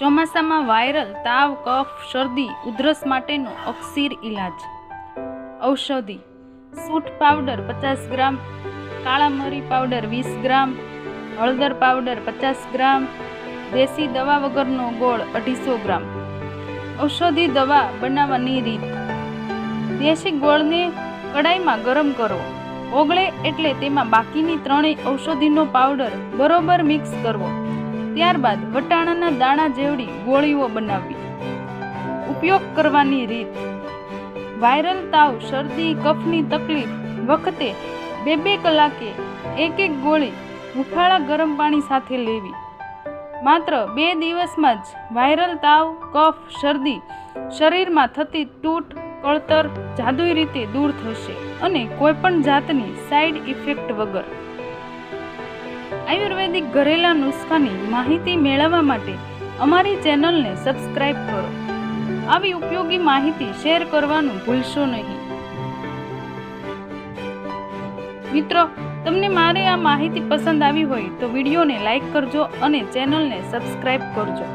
ચોમાસામાં વાયરલ તાવ, કફ, શરદી, ઉધરસ માટેનો અક્સીર ઇલાજ ઔષધિ. સૂંઠ પાવડર પચાસ ગ્રામ, કાળા મરી પાવડર વીસ ગ્રામ, હળદર પાવડર પચાસ ગ્રામ, દેશી દવા વગરનો ગોળ અઢીસો ગ્રામ. ઔષધિ દવા બનાવવાની રીત. દેશી ગોળને કડાઈમાં ગરમ કરો. ઓગળે એટલે તેમાં બાકીની ત્રણેય ઔષધિનો પાવડર બરોબર મિક્સ કરવો. ત્યારબાદ વટાણાના દાણા જેવડી ગોળીઓ બનાવવી ઉપયોગ કરવાની રીત. વાયરલ તાવ, શરદી, કફની તકલીફ વખતે બે બે કલાકે એક એક ગોળી હુંફાળા ગરમ પાણી સાથે લેવી. માત્ર બે દિવસમાં જ વાયરલ તાવ, કફ, શરદી શરીરમાં થતી તૂટ, કળતર જાદુઈ રીતે દૂર થશે અને કોઈપણ જાતની સાઈડ ઇફેક્ટ વગર. આયુર્વેદિક ઘરેલા નુસ્ખાની માહિતી મેળવવા માટે અમારી ચેનલને સબસ્ક્રાઇબ કરો. આવી ઉપયોગી માહિતી શેર કરવાનું ભૂલશો નહીં. મિત્રો, તમને મારી આ માહિતી પસંદ આવી હોય તો વિડીયોને લાઈક કરજો અને ચેનલને સબસ્ક્રાઇબ કરજો.